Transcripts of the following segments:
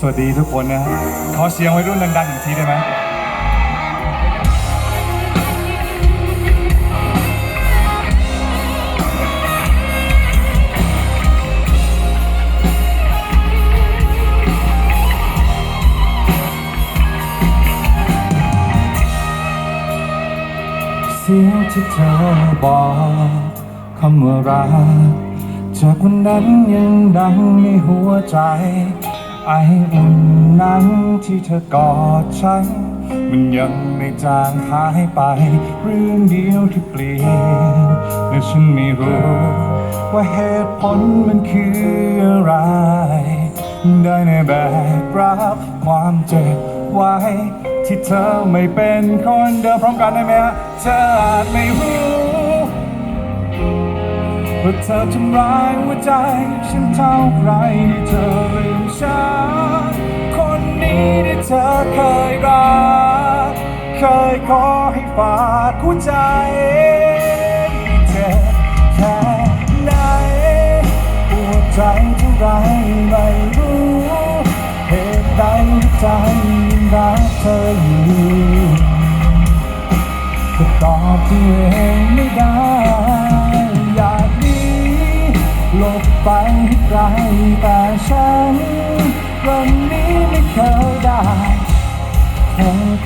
สวัสดีทุกคนนะฮะขอเสียงไวัยรุ่นดังๆอีกทีได้ไหมเสียงที่เธอบอกคำว่ารักจากวันนั้นยังดังในหัวใจ ไออุ่นนั้นที่เธอกอดฉัน มันยังไม่จางหายไป เรื่องเดียวที่เปลี่ยนและฉันไม่รู้ ว่าเหตุผลมันคืออะไร ได้ในแบกรับความเจ็บไว้ ที่เธอไม่เป็นคนเดิมพร้อมกันได้ไหมฮะเธออาจไม่รู้ ว่าเธอทำร้ายหัวใจ ฉันเท่าไรที่เธอลืมฉันคนนี้ที่เธอเคยรัก เคยขอให้ฝากหัวใจเจ็บแค่ไหนปวดใจเท่าไรไม่รู้เหตุใดใจยังรักเธออยู่ก็ตอบตัวเองไม่ได้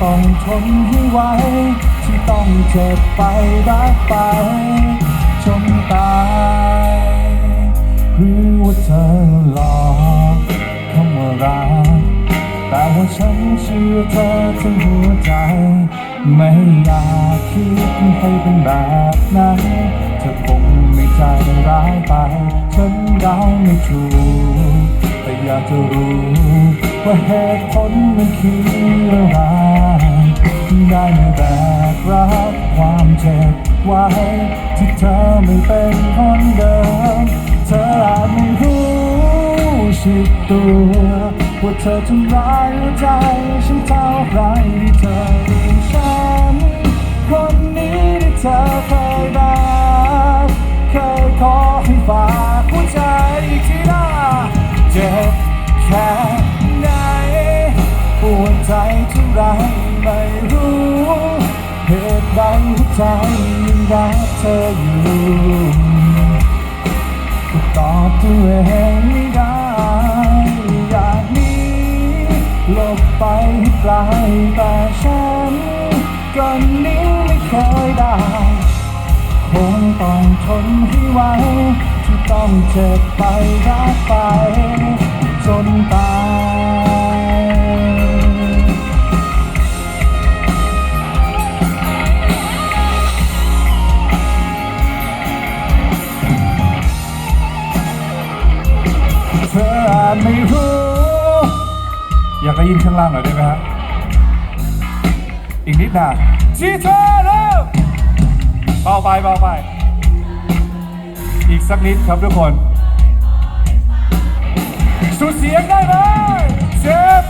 ต้องทนให้ไหวที่ต้องเจ็บไปรักไปจนตายหรือว่าเธอหลอกคำว่ารักแต่ว่าฉันเชื่อเธอทั้งหัวใจ ไม่อยากคิดให้เป็นแบบนั้นเธอคงไม่ใจร้ายไป ฉันเดาไม่ถูกแต่อยากจะรู้ว่าเหตุผลมันคืออะไร ได้ไม่แบกรับความเจ็บไว้ ที่เธอไม่เป็นคนเดิม เธออาจไม่รู้สึกตัวว่าเธอทำร้ายหัวใจฉันเท่าไรที่เธอลืมฉัน คนนี้ที่เธอเคยรักเคยขอให้ฝา ใจยังรักเธออยู่ก็ตอบตัวเองไม่ได้อยากนีหลบไปไกลแต่ฉันก็หนี้ไม่เคยได้คงต้องทนให้ไหวที่ต้องเจ็บไปรักไป จนตาย ไม่รู้ อยากได้ยินข้างล่างหน่อยได้ไหมฮะ อีกนิดนะชีเธอเร็วเบาไปเบาไป อีกสักนิดครับทุกคน สุดเสียงได้ไหมเจ็บ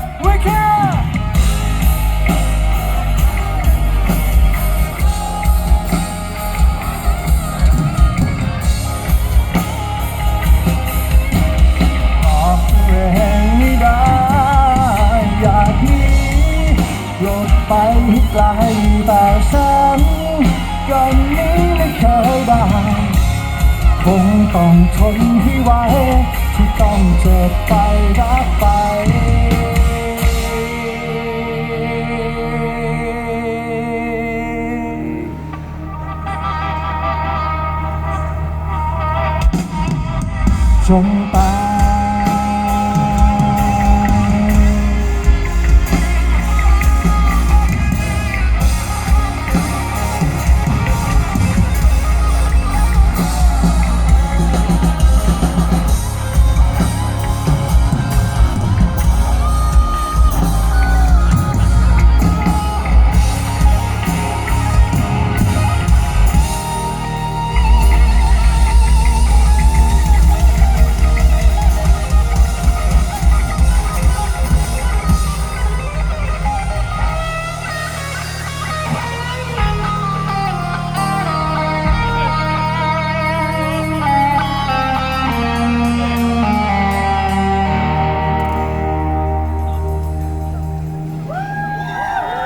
ลบไปให้ไกลแต่ฉันก็หนี้ไม่เคยได้คงต้องทนให้ไหวที่ต้องเจ็บไปรักไปจงตาย